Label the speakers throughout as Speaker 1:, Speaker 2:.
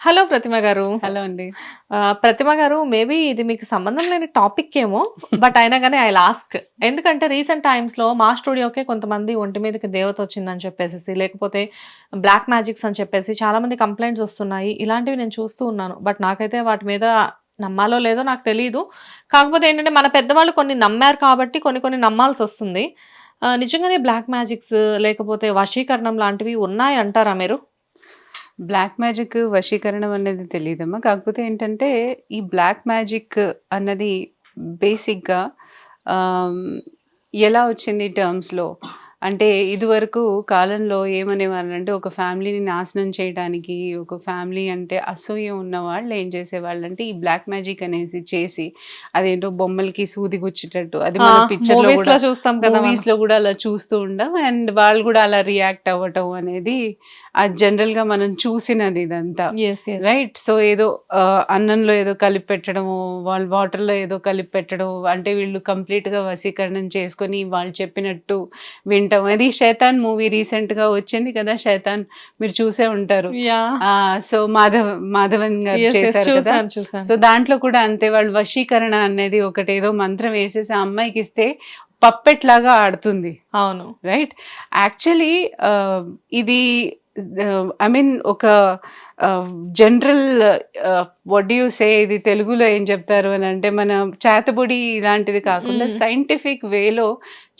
Speaker 1: Hello ప్రతిమ గారు.
Speaker 2: Hello అండి.
Speaker 1: ప్రతిమ గారు మేబీ ఇది మీకు సంబంధం లేని టాపిక్ ఏమో బట్ అయినా కానీ ఐ లాస్క్. ఎందుకంటే రీసెంట్ టైమ్స్లో మా స్టూడియోకే కొంతమంది ఒంటి మీదకి దేవత వచ్చిందని చెప్పేసి లేకపోతే బ్లాక్ మ్యాజిక్స్ అని చెప్పేసి చాలా మంది కంప్లైంట్స్ వస్తున్నాయి. ఇలాంటివి నేను చూస్తూ ఉన్నాను. బట్ నాకైతే వాటి మీద నమ్మాలో లేదో నాకు తెలియదు కాకపోతే ఏంటంటే మన పెద్దవాళ్ళు కొన్ని నమ్మారు కాబట్టి కొన్ని కొన్ని నమ్మాల్సి వస్తుంది. నిజంగానే బ్లాక్ మ్యాజిక్స్ లేకపోతే వశీకరణం లాంటివి ఉన్నాయి అంటారా మీరు?
Speaker 2: బ్లాక్ మ్యాజిక్ వశీకరణం అనేది తెలియదమ్మా కాకపోతే ఏంటంటే ఈ బ్లాక్ మ్యాజిక్ అన్నది బేసిక్గా ఆమ్, ఎలా వచ్చింది టర్మ్స్లో? అంటే ఇదివరకు కాలంలో ఏమనేవాళ్ళంటే ఒక ఫ్యామిలీని నాశనం చేయడానికి ఒక ఫ్యామిలీ అంటే అసూయ ఉన్న వాళ్ళు ఏం చేసేవాళ్ళు అంటే ఈ బ్లాక్ మ్యాజిక్ అనేసి చేసి అదేంటో బొమ్మలకి సూది గుచ్చేటట్టు అది మన
Speaker 1: పిక్చర్లో
Speaker 2: కూడా
Speaker 1: చూస్తాం.
Speaker 2: మూవీస్లో కూడా అలా చూస్తూ ఉండం అండ్ వాళ్ళు కూడా అలా రియాక్ట్ అవ్వటం అనేది అది జనరల్గా మనం చూసినది ఇదంతా. రైట్ సో ఏదో అన్నంలో ఏదో కలిపి పెట్టడము వాళ్ళు వాటర్లో ఏదో కలిపి పెట్టడం అంటే వీళ్ళు కంప్లీట్గా వశీకరణం చేసుకొని వాళ్ళు చెప్పినట్టు వింటాం అది శైతాన్ మూవీ రీసెంట్గా వచ్చింది కదా శైతాన్ మీరు చూసే ఉంటారు. సో మాధవ్ మాధవన్ గారు చేశారు కదా. సో దాంట్లో కూడా అంతే వాళ్ళు వశీకరణ అనేది ఒకటి ఏదో మంత్రం వేసేసి ఆ అమ్మాయికి ఇస్తే పప్పెట్ లాగా ఆడుతుంది.
Speaker 1: అవును.
Speaker 2: రైట్ యాక్చువల్లీ ఇది ఐ మీన్ ఒక జనరల్ వడ్ యూ సే ఇది తెలుగులో ఏం చెప్తారు అని అంటే మన చేతబొడి ఇలాంటిది కాకుండా. సైంటిఫిక్ వేలో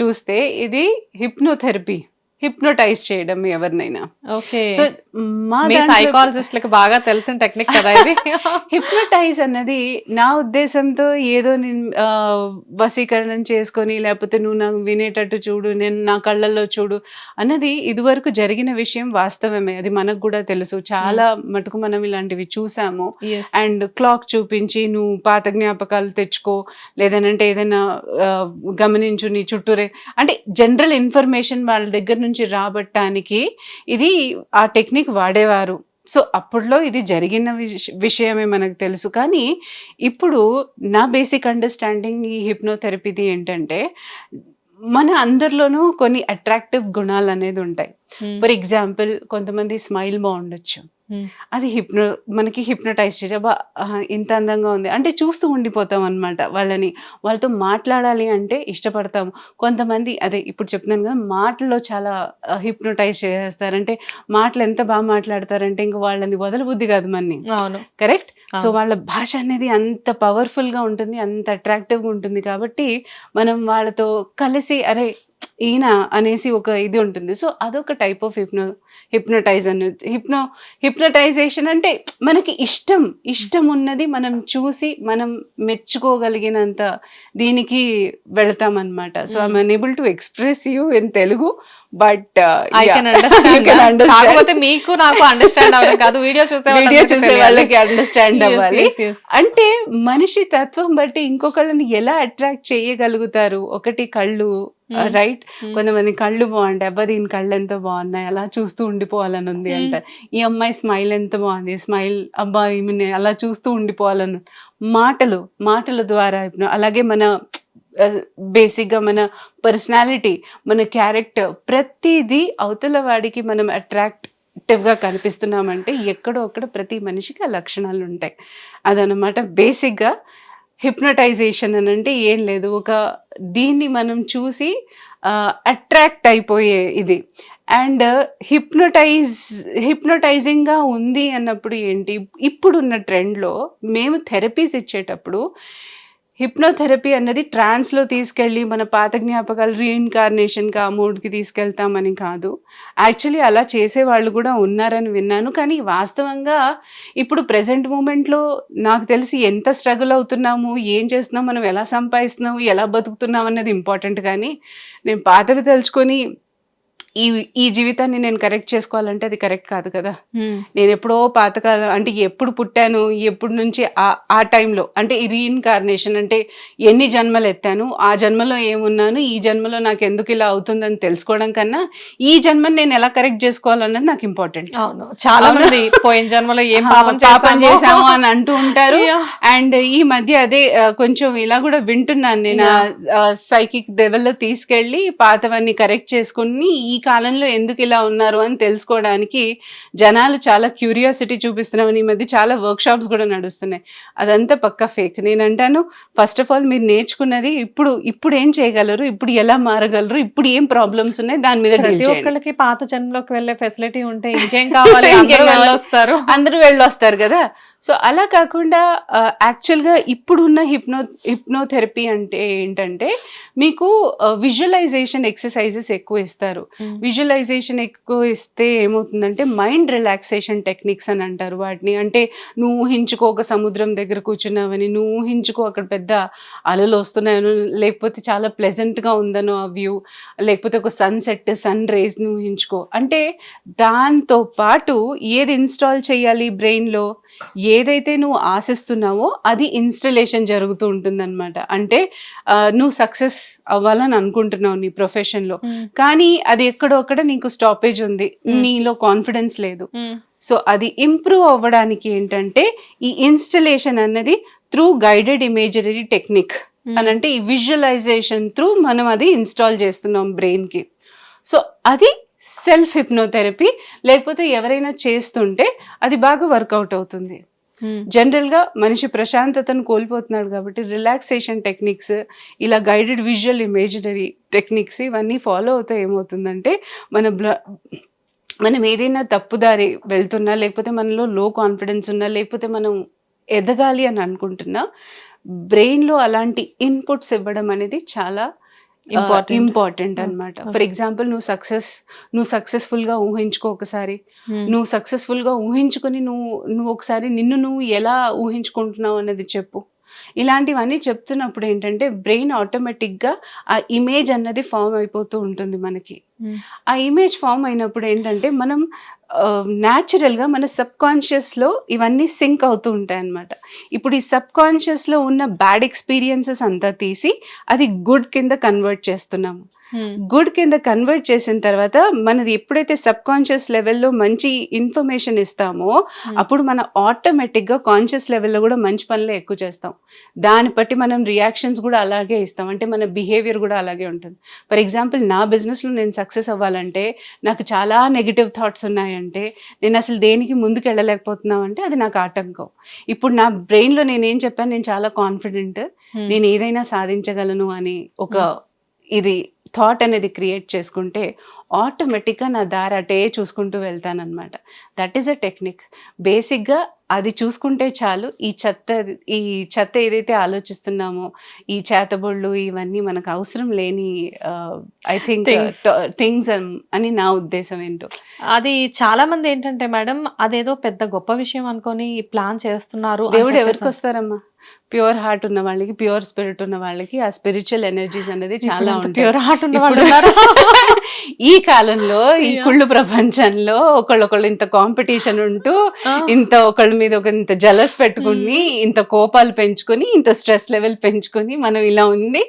Speaker 2: చూస్తే ఇది హిప్నోథెరపీ హిప్నోటైజ్ చేయడం ఎవరినైనా.
Speaker 1: ఓకే.
Speaker 2: సో మా
Speaker 1: సైకాలజిస్ట్లకు బాగా తెలిసిన టెక్నిక్ కదా ఇది.
Speaker 2: హిప్నటైజ్ అన్నది నా ఉద్దేశంతో ఏదో నేను వశీకరణం చేసుకొని లేకపోతే నువ్వు నాకు వినేటట్టు చూడు నేను నా కళ్ళల్లో చూడు అన్నది ఇదివరకు జరిగిన విషయం వాస్తవమే. అది మనకు కూడా తెలుసు. చాలా మటుకు మనం ఇలాంటివి చూసాము. అండ్ క్లాక్ చూపించి నువ్వు పాత జ్ఞాపకాలు తెచ్చుకో లేదనంటే ఏదైనా గమనించు నీ చుట్టూరే. అంటే జనరల్ ఇన్ఫర్మేషన్ వాళ్ళ దగ్గర నుంచి రాబట్టడానికి ఇది ఆ టెక్నిక్ వాడేవారు సో అప్పట్లో ఇది జరిగిన విష- విషయమే మనకు తెలుసు కానీ ఇప్పుడు నా బేసిక్ అండర్స్టాండింగ్ ఈ హిప్నోథెరపీది ఏంటంటే మన అందరిలోనూ కొన్ని అట్రాక్టివ్ గుణాలు అనేది ఉంటాయి. ఫర్ ఎగ్జాంపుల్ కొంతమంది స్మైల్ బాగుండొచ్చు. అది హిప్నో మనకి హిప్నోటైజ్ చేసి అబ్బా ఇంత అందంగా ఉంది. అంటే చూస్తూ ఉండిపోతాం అనమాట వాళ్ళని. వాళ్ళతో మాట్లాడాలి అంటే ఇష్టపడతాం కొంతమంది అదే ఇప్పుడు చెప్తున్నాను కదా మాటల్లో చాలా హిప్నోటైజ్ చేసేస్తారంటే మాటలు ఎంత బాగా మాట్లాడతారంటే ఇంకా వాళ్ళని వదలబుద్ధి కాదు మనని. కరెక్ట్? సో. వాళ్ళ భాష అనేది అంత పవర్ఫుల్గా ఉంటుంది అంత అట్రాక్టివ్గా ఉంటుంది కాబట్టి మనం వాళ్ళతో కలిసి అరే ఈయన అనేసి ఒక ఇది ఉంటుంది. సో అదొక టైప్ ఆఫ్ హిప్నో హిప్నోటైజ్ అన్న హిప్నో హిప్నటైజేషన్ అంటే మనకి ఇష్టం. ఇష్టం ఉన్నది మనం చూసి మనం మెచ్చుకోగలిగినంత దీనికి వెళతాం అనమాట so I'm unable to express you in Telugu but
Speaker 1: understand కాకపోతే మీకు నాకు అండర్స్టాండ్ అవ్వడం కాదు. వీడియో చూసే
Speaker 2: వీడియో చూసే వాళ్ళకి అండర్స్టాండ్ అవ్వాలి. అంటే మనిషి తత్వం బట్టి ఇంకొకళ్ళని ఎలా అట్రాక్ట్ చేయగలుగుతారు? ఒకటి కళ్ళు
Speaker 1: Hmm.
Speaker 2: Right
Speaker 1: Hmm.
Speaker 2: కొంతమంది కళ్ళు బాగుంటాయి. అబ్బా దీని కళ్ళు ఎంత బాగున్నాయి. అలా చూస్తూ ఉండిపోవాలని ఉంది
Speaker 1: Hmm.
Speaker 2: అంట ఈ అమ్మాయి స్మైల్ ఎంత బాగుంది? స్మైల్ అబ్బా ఈమె అలా చూస్తూ ఉండిపోవాలని మాటలు మాటల ద్వారా ఇప్పుడు అలాగే మన బేసిక్గా మన పర్సనాలిటీ మన క్యారెక్టర్ ప్రతిదీ అవతల వాడికి మనం అట్రాక్టివ్గా కనిపిస్తున్నామంటే ఎక్కడో అక్కడ ప్రతి మనిషికి ఆ లక్షణాలు ఉంటాయి అదనమాట బేసిక్గా హిప్నటైజేషన్ అని అంటే ఏం లేదు. ఒక దీన్ని మనం చూసి అట్రాక్ట్ అయిపోయే ఇది. అండ్ హిప్నటైజ్ హిప్నటైజింగ్గా ఉంది అన్నప్పుడు ఏంటి? ఇప్పుడున్న ట్రెండ్లో మేము థెరపీస్ ఇచ్చేటప్పుడు హిప్నోథెరపీ అన్నది ట్రాన్స్లో తీసుకెళ్ళి మన పాత జ్ఞాపకాలు రీఇన్కార్నేషన్గా ఆ మూడ్కి తీసుకెళ్తామని కాదు. యాక్చువల్లీ అలా చేసే వాళ్ళు కూడా ఉన్నారని విన్నాను. కానీ వాస్తవంగా ఇప్పుడు ప్రజెంట్ మూమెంట్లో నాకు తెలిసి ఎంత స్ట్రగుల్ అవుతున్నాము ఏం చేస్తున్నాం మనం ఎలా సంపాదిస్తున్నాము ఎలా బతుకుతున్నాం అన్నది ఇంపార్టెంట్ కానీ నేను పాతవి తలుచుకొని ఈ ఈ జీవితాన్ని నేను కరెక్ట్ చేసుకోవాలంటే అది కరెక్ట్ కాదు కదా. నేను ఎప్పుడో పాతకాలం అంటే ఎప్పుడు పుట్టాను ఎప్పుడు నుంచి ఆ ఆ టైంలో అంటే ఈ రీఇన్కార్నేషన్ అంటే ఎన్ని జన్మలు ఎత్తాను ఆ జన్మలో ఏమున్నాను ఈ జన్మలో నాకు ఎందుకు ఇలా అవుతుందని తెలుసుకోవడం కన్నా ఈ జన్మని నేను ఎలా కరెక్ట్ చేసుకోవాలన్నది నాకు ఇంపార్టెంట్
Speaker 1: అవును. చాలా? మంది పోయిన జన్మలో ఏం పాపం చేశామో.
Speaker 2: అని అంటూ ఉంటారు. అండ్ ఈ మధ్య అదే కొంచెం ఇలా కూడా వింటున్నాను నేను. సైకిక్ లెవెల్లో తీసుకెళ్ళి పాతవన్నీ కరెక్ట్ చేసుకుని ఈ కాలంలో ఎందుకు ఇలా ఉన్నారు అని తెలుసుకోవడానికి జనాలు చాలా క్యూరియాసిటీ చూపిస్తున్నామని ఈ మధ్య చాలా వర్క్ షాప్స్ కూడా నడుస్తున్నాయి. అదంతా పక్కా ఫేక్. నేను అంటాను ఫస్ట్ ఆఫ్ ఆల్ మీరు నేర్చుకున్నది ఇప్పుడు ఇప్పుడు ఏం చేయగలరు? ఇప్పుడు ఎలా మారగలరు? ఇప్పుడు ఏం ప్రాబ్లమ్స్ ఉన్నాయి? దాని మీద
Speaker 1: ప్రతి. ఒక్కరికి పాత జన్మలోకి వెళ్ళే ఫెసిలిటీ ఉంటే ఇంకేం కావాలి?
Speaker 2: ఇంకేం?
Speaker 1: వెళ్ళొస్తారు.
Speaker 2: అందరూ వెళ్ళొస్తారు కదా? సో అలా కాకుండా యాక్చువల్గా ఇప్పుడున్న హిప్నో హిప్నోథెరపీ అంటే ఏంటంటే మీకు విజువలైజేషన్ ఎక్సర్సైజెస్ ఎక్కువ ఇస్తారు. విజువలైజేషన్ ఎక్కువ ఇస్తే ఏమవుతుందంటే మైండ్ రిలాక్సేషన్ టెక్నిక్స్ అని అంటారు వాటిని. అంటే నువ్వు ఊహించుకో ఒక సముద్రం దగ్గర కూర్చున్నావని నువ్వు ఊహించుకో అక్కడ పెద్ద అలలు వస్తున్నాయను లేకపోతే చాలా ప్లెజెంట్గా ఉందనో ఆ వ్యూ లేకపోతే ఒక సన్సెట్ సన్ రేస్ ఊహించుకో. అంటే దాంతో పాటు ఏది ఇన్స్టాల్ చేయాలి బ్రెయిన్లో ఏదైతే నువ్వు ఆశిస్తున్నావో అది ఇన్స్టలేషన్ జరుగుతూ ఉంటుందన్నమాట. అంటే నువ్వు సక్సెస్ అవ్వాలని అనుకుంటున్నావు నీ ప్రొఫెషన్లో కానీ అది ఎక్కడో అక్కడ నీకు స్టాపేజ్ ఉంది. నీలో కాన్ఫిడెన్స్ లేదు. సో అది ఇంప్రూవ్ అవ్వడానికి ఏంటంటే ఈ ఇన్స్టలేషన్ అన్నది త్రూ గైడెడ్ ఇమేజరీ టెక్నిక్ అని అంటే ఈ విజువలైజేషన్ త్రూ మనం అది ఇన్స్టాల్ చేస్తున్నాం బ్రెయిన్కి సో అది సెల్ఫ్ హిప్నోథెరపీ లేకపోతే ఎవరైనా చేస్తుంటే అది బాగా వర్కౌట్ అవుతుంది. Hmm. జనరల్గా మనిషి ప్రశాంతతను కోల్పోతున్నాడు కాబట్టి రిలాక్సేషన్ టెక్నిక్స్ ఇలా గైడెడ్ విజువల్ ఇమేజినరీ టెక్నిక్స్ ఇవన్నీ ఫాలో అవుతే ఏమవుతుందంటే మన బ్ల మనం ఏదైనా తప్పుదారి వెళ్తున్నా లేకపోతే మనలో లో కాన్ఫిడెన్స్ ఉన్నా లేకపోతే మనం ఎదగాలి అని అనుకుంటున్నా బ్రెయిన్లో అలాంటి ఇన్పుట్స్ ఇవ్వడం అనేది చాలా ఇంపార్టెంట్ అనమాట. ఫర్ ఎగ్జాంపుల్ నువ్వు సక్సెస్ నువ్వు సక్సెస్ఫుల్గా ఊహించుకో ఒకసారి. నువ్వు సక్సెస్ఫుల్గా ఊహించుకొని నువ్వు నువ్వు ఒకసారి నిన్ను నువ్వు ఎలా ఊహించుకుంటున్నావు అన్నది చెప్పు. ఇలాంటివన్నీ చెప్తున్నప్పుడు ఏంటంటే బ్రెయిన్ ఆటోమేటిక్గా ఆ ఇమేజ్ అన్నది ఫామ్ అయిపోతూ ఉంటుంది మనకి. ఆ ఇమేజ్ ఫామ్ అయినప్పుడు ఏంటంటే మనం న్యాచురల్గా మన సబ్ కాన్షియస్లో ఇవన్నీ సింక్ అవుతూ ఉంటాయి అన్నమాట ఇప్పుడు ఈ సబ్ కాన్షియస్లో ఉన్న బ్యాడ్ ఎక్స్పీరియన్సెస్ అంతా తీసి అది గుడ్ కింద కన్వర్ట్ చేస్తున్నాము. గుడ్ కింద కన్వర్ట్ చేసిన తర్వాత మనది ఎప్పుడైతే సబ్ కాన్షియస్ లెవెల్లో మంచి ఇన్ఫర్మేషన్ ఇస్తామో అప్పుడు మన ఆటోమేటిక్గా కాన్షియస్ లెవెల్లో కూడా మంచి పనులు ఎక్కువ చేస్తాం. దాన్ని బట్టి మనం రియాక్షన్స్ కూడా అలాగే ఇస్తాం. అంటే మన బిహేవియర్ కూడా అలాగే ఉంటుంది. ఫర్ ఎగ్జాంపుల్ నా బిజినెస్లో నేను సక్సెస్ అవ్వాలంటే నాకు చాలా నెగిటివ్ థాట్స్ ఉన్నాయంటే నేను అసలు దేనికి ముందుకు వెళ్ళలేకపోతున్నావు అంటే అది నాకు ఆటంకం. ఇప్పుడు నా బ్రెయిన్లో నేనేం చెప్పాను? నేను చాలా కాన్ఫిడెంట్. నేను ఏదైనా సాధించగలను అని ఒక ఇది థాట్ అనేది క్రియేట్ చేసుకుంటే ఆటోమేటిక్గా నా దారి అటే చూసుకుంటూ వెళ్తానన్నమాట. దట్ ఈస్ అ టెక్నిక్ బేసిక్గా అది చూసుకుంటే చాలు ఈ చెత్త ఈ చెత్త ఏదైతే ఆలోచిస్తున్నామో ఈ చేతబొళ్ళు ఇవన్నీ మనకు అవసరం లేని ఐ థింక్. థింగ్స్ అని నా ఉద్దేశం ఏంటో.
Speaker 1: అది చాలా మంది ఏంటంటే మేడం అదేదో పెద్ద గొప్ప విషయం అనుకొని ప్లాన్ చేస్తున్నారు
Speaker 2: దేవుడు ఎవరికి వస్తారమ్మా? ప్యూర్ హార్ట్ ఉన్న వాళ్ళకి ప్యూర్ స్పిరిట్ ఉన్న వాళ్ళకి ఆ స్పిరిచువల్ ఎనర్జీస్ అనేది చాలా
Speaker 1: pure heart ఉన్న వాళ్ళు.
Speaker 2: ఈ కాలంలో ఈ. కుళ్ళు ప్రపంచంలో ఒకళ్ళొకళ్ళు ఇంత కాంపిటీషన్ ఉంటూ. ఇంత ఒకళ్ళ మీద ఒక ఇంత జలస్ పెట్టుకుని ఇంత కోపాలు పెంచుకొని ఇంత స్ట్రెస్ లెవెల్ పెంచుకొని మనం ఇలా ఉండి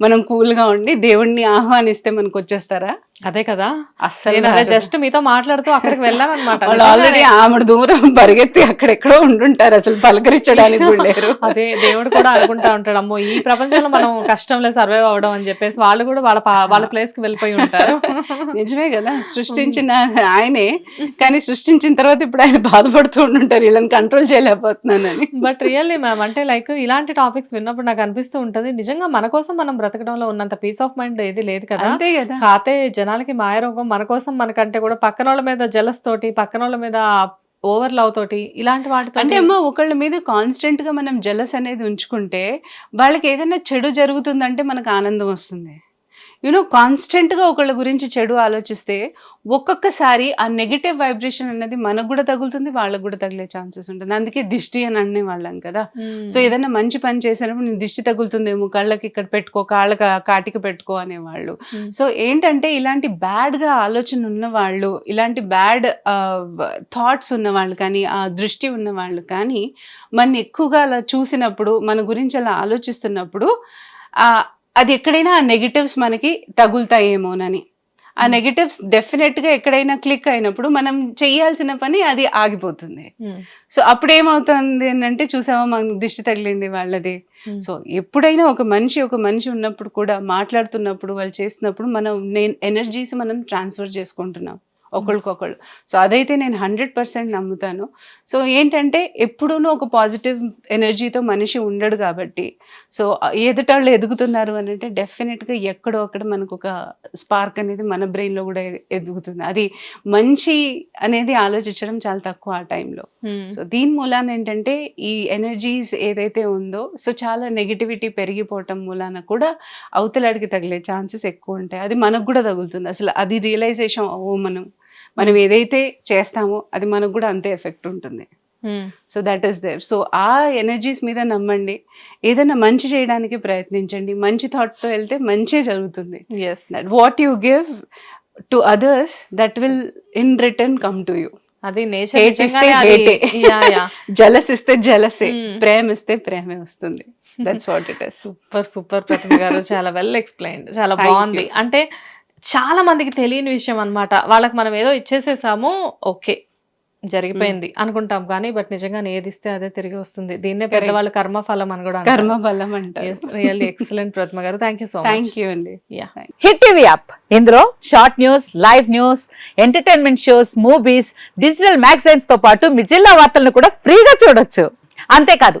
Speaker 2: మనం కూల్గా ఉండి దేవుణ్ణి ఆహ్వానిస్తే మనకు వచ్చేస్తారా
Speaker 1: అదే కదా.
Speaker 2: అస్సలు రాదు.
Speaker 1: జస్ట్ మీతో మాట్లాడుతూ అక్కడికి వెళ్ళాను అనమాట
Speaker 2: వాళ్ళు ఆల్రెడీ ఆమె దూరం పరిగెత్తి అక్కడెక్కడో ఉండుంటారు. అసలు పలకరించడానికి లేరు.
Speaker 1: అదే దేవుడు కూడా అనుకుంటా ఉంటాడు అమ్మో ఈ ప్రపంచంలో మనం కష్టంలో సర్వైవ్ అవ్వడం అని చెప్పేసి వాళ్ళు కూడా వాళ్ళ వాళ్ళ ప్లేస్కి వెళ్ళిపోయి ఉంటారు.
Speaker 2: నిజమే కదా. సృష్టించిన ఆయనే కానీ సృష్టించిన తర్వాత ఇప్పుడు ఆయన బాధపడుతూ ఉండుంటారు. వీళ్ళని కంట్రోల్ చేయలేకపోతున్నానని.
Speaker 1: బట్ రియల్లీ మ్యామ్ అంటే లైక్ ఇలాంటి టాపిక్స్ విన్నప్పుడు నాకు అనిపిస్తూ ఉంటది. నిజంగా మన కోసం మనం బ్రతకడంలో ఉన్నంత పీస్ ఆఫ్ మైండ్ ఏది లేదు కదా. కాతే జనాలకి మాయరోగం మన కోసం మనకంటే కూడా పక్కన వాళ్ళ మీద జలస్ తోటి పక్కన వాళ్ళ మీద ఓవర్ లవ్ తోటి ఇలాంటి వాటితో
Speaker 2: అంటే అమ్మ ఒకళ్ళ మీద కాన్స్టెంట్గా మనం జలస్ అనేది ఉంచుకుంటే వాళ్ళకి ఏదైనా చెడు జరుగుతుందంటే మనకు ఆనందం వస్తుంది. యూనో కాన్స్టెంట్గా ఒకళ్ళ గురించి చెడు ఆలోచిస్తే ఒక్కొక్కసారి ఆ నెగిటివ్ వైబ్రేషన్ అనేది మనకు కూడా తగులుతుంది వాళ్ళకు కూడా తగిలే ఛాన్సెస్ ఉంటుంది. అందుకే దిష్టి అని అనే వాళ్ళం కదా సో ఏదైనా మంచి పని చేసినప్పుడు నేను దిష్టి తగులుతుందేమో కళ్ళకి ఇక్కడ పెట్టుకో కాళ్ళకి కాటికి పెట్టుకో అనేవాళ్ళు. సో ఏంటంటే ఇలాంటి బ్యాడ్గా ఆలోచన ఉన్న వాళ్ళు ఇలాంటి బ్యాడ్ థాట్స్ ఉన్న వాళ్ళు కానీ ఆ దృష్టి ఉన్న వాళ్ళు కానీ మన ఎక్కువగా అలా చూసినప్పుడు మన గురించి అలా ఆలోచిస్తున్నప్పుడు ఆ అది ఎక్కడైనా ఆ నెగిటివ్స్ మనకి తగులుతాయేమోనని. ఆ నెగటివ్స్ డెఫినెట్గా ఎక్కడైనా క్లిక్ అయినప్పుడు మనం చేయాల్సిన పని అది ఆగిపోతుంది. సో అప్పుడు ఏమవుతుంది అని అంటే చూసావా మనకు దిష్టి తగిలింది వాళ్ళది. సో ఎప్పుడైనా ఒక మనిషి ఒక మనిషి ఉన్నప్పుడు కూడా మాట్లాడుతున్నప్పుడు వాళ్ళు చేస్తున్నప్పుడు మనం నేను ఎనర్జీస్ మనం ట్రాన్స్ఫర్ చేసుకుంటున్నాం. ఒకళ్ళకొకళ్ళు. సో అదైతే నేను హండ్రెడ్ పర్సెంట్ నమ్ముతాను. సో ఏంటంటే ఎప్పుడూనూ ఒక పాజిటివ్ ఎనర్జీతో మనిషి ఉండడు కాబట్టి. సో ఎదుటాళ్ళు ఎదుగుతున్నారు అని అంటే డెఫినెట్గా ఎక్కడో అక్కడ మనకు ఒక స్పార్క్ అనేది మన బ్రెయిన్లో కూడా ఎదుగుతుంది. అది మంచి అనేది ఆలోచించడం చాలా తక్కువ ఆ టైంలో. సో దీని మూలాన ఏంటంటే ఈ ఎనర్జీస్ ఏదైతే ఉందో సో చాలా నెగిటివిటీ పెరిగిపోవటం మూలాన కూడా అవతలాడికి తగిలే ఛాన్సెస్ ఎక్కువ ఉంటాయి. అది మనకు కూడా తగులుతుంది. అసలు అది రియలైజేషన్ ఓ మనం మనం ఏదైతే చేస్తామో అది మనకు కూడా అంతే ఎఫెక్ట్ ఉంటుంది. So that is there so ఆ ఎనర్జీస్ మీద నమ్మండి. ఏదైనా మంచి చేయడానికి ప్రయత్నించండి. మంచి థాట్తో వెళ్తే మంచే జరుగుతుంది. What you give to others that will in return come to you
Speaker 1: అది.
Speaker 2: జలస్ ఇస్తే జలసే
Speaker 1: Hmm.
Speaker 2: ప్రేమ ఇస్తే ప్రేమే వస్తుంది. That's what it
Speaker 1: super super Pratima garu. చాలా వెల్ ఎక్స్ప్లెయిన్డ్ చాలా బాగుంది. అంటే చాలా మందికి తెలియని విషయం అన్నమాట. వాళ్ళకి మనం ఏదో ఇచ్చేసేసాము ఓకే జరిగిపోయింది అనుకుంటాం కానీ బట్ నిజంగా ఏది ఇస్తే అదే తిరిగి వస్తుంది. దీన్నే పెద్దవాళ్ళు కర్మఫలం అని కూడా
Speaker 2: కర్మ బలం అంటారు.
Speaker 1: Really excellent Pratima garu. Thank you so much
Speaker 2: thank you అండి.
Speaker 3: హిట్ టీవీ యాప్ ఇందులో short news live news entertainment shows movies digital మ్యాగజైన్స్తో పాటు మీ జిల్లా వార్తలను కూడా ఫ్రీగా చూడొచ్చు. అంతేకాదు